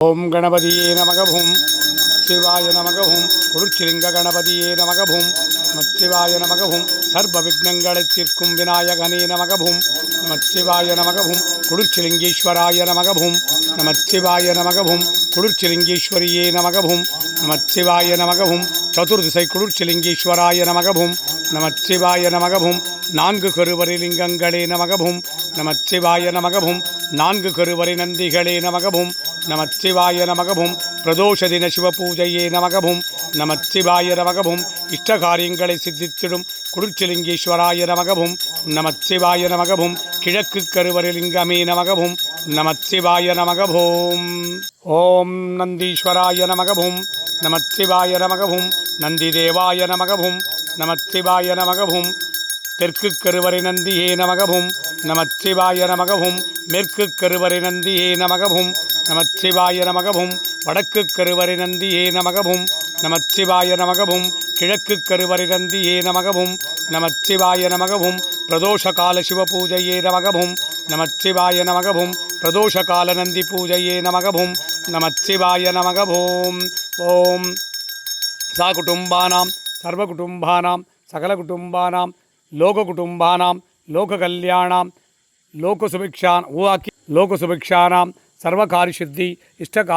ஓம் கணபதியே நமகவும் சிவாய நமகவும் குருச்சிலிங்க கணபதியே நமகவும் மச்சிவாய நமகவும் சர்வ விக்னங்களை தீர்க்கும் விநாயகனே நமகவும் நமச்சிவாய நமகவும் குளிர்ச்சிலிங்கீஸ்வராய நமகவும் நமச்சிவாய நமகவும் குளிர்ச்சிலிங்கீஸ்வரியே நமகவும் நமச்சிவாய நமகவும் சதுர்திசை குளிர்ச்சிலிங்கீஸ்வராய நமகவும் நமச்சிவாய நமகவும் நான்கு கருவறை லிங்கங்களே நமகவும் நமச்சிவாய நமகவும் நான்கு கருவறை நந்திகளே நமகவும் நமச்சிவாய நமகபும். பிரதோஷ தின சிவபூஜையே நமகபும். நமச்சிவாய நமகவும் இஷ்டகாரியங்களை சித்தித்திடும் குடிச்சிலிங்கேஸ்வராய நமகபும். நமச்சிவாய நமகபும். கிழக்கு கருவறை நமகபும். நமச்சிவாய நமகபோம். ஓம் நந்தீஸ்வராய நமகபும். நமச்சிவாய நமகபும். நந்தி தேவாய நமகவும் நமச்சிவாய நமகபும். தெற்கு கருவறை நந்தியே நமகபும். நமச்சிவாய நமகபும். மேற்கு கருவறை நந்தியே நமகபும். நமச்சிவாய நமகவும் வடக்கு கருவறை நந்தியே நமகவும் நமச்சிவாய நமகவும் கிழக்கு கருவறை நந்தியே நமகவும் நமச்சிவாய நமகவும் பிரதோஷ கால சிவ பூஜையே நமகவும் நமச்சிவாய நமகவும் பிரதோஷ கால நந்தி பூஜையே நமகவும் நமச்சிவாய நமகவும் ஓம். சா குடும்பானாம் சர்வ குடும்பானாம் சகல குடும்பானாம் லோக குடும்பானாம் லோக கல்யாணாம் லோக சுபிக்ஷான் ஊவாக்கி லோக சுபிக்ஷானாம் సర్వకార్యసిద్ధి ఇష్టకా